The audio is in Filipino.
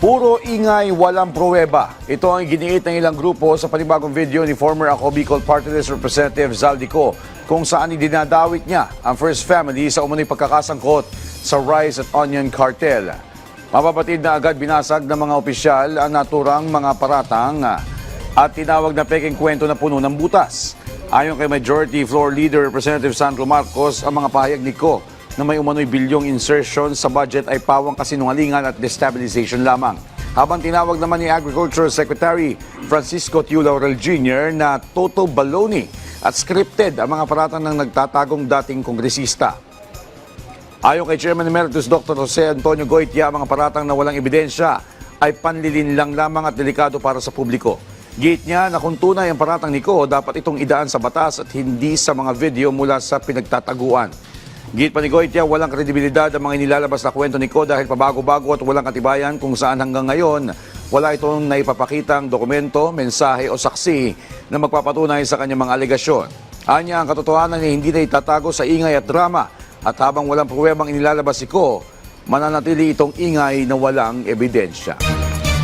Puro ingay, walang pruweba. Ito ang giniit ng ilang grupo sa panibagong video ni former Ako Bicol Party List Representative Zaldico kung saan idinadawit niya ang First Family sa umunoy pagkakasangkot sa rice at onion cartel. Mapapatid na agad binasag ng mga opisyal ang naturang mga paratang at tinawag na peking kwento na puno ng butas. Ayon kay Majority Floor Leader Representative Sandro Marcos, ang mga pahayag ni Ko na may umano'y bilyong insertion sa budget ay pawang kasinungalingan at destabilization lamang. Habang tinawag naman ni Agriculture Secretary Francisco Tiu Laurel Jr. na total baloney at scripted ang mga paratang ng nagtatagong dating kongresista. Ayon kay Chairman Emeritus Dr. Jose Antonio Goitia, ang mga paratang na walang ebidensya ay panlilin lang lamang at delikado para sa publiko. Gate niya na kung tunay ang paratang ni Ko, dapat itong idaan sa batas at hindi sa mga video mula sa pinagtataguan. Gate pa ni Goitia, walang kredibilidad ang mga inilalabas na kwento ni Ko dahil pabago-bago at walang katibayan kung saan hanggang ngayon wala itong naipapakitang dokumento, mensahe o saksi na magpapatunay sa kanyang mga alegasyon. Anya ang katotohanan ay hindi na itatago sa ingay at drama at habang walang pruwebang inilalabas si Ko, mananatili itong ingay na walang ebidensya.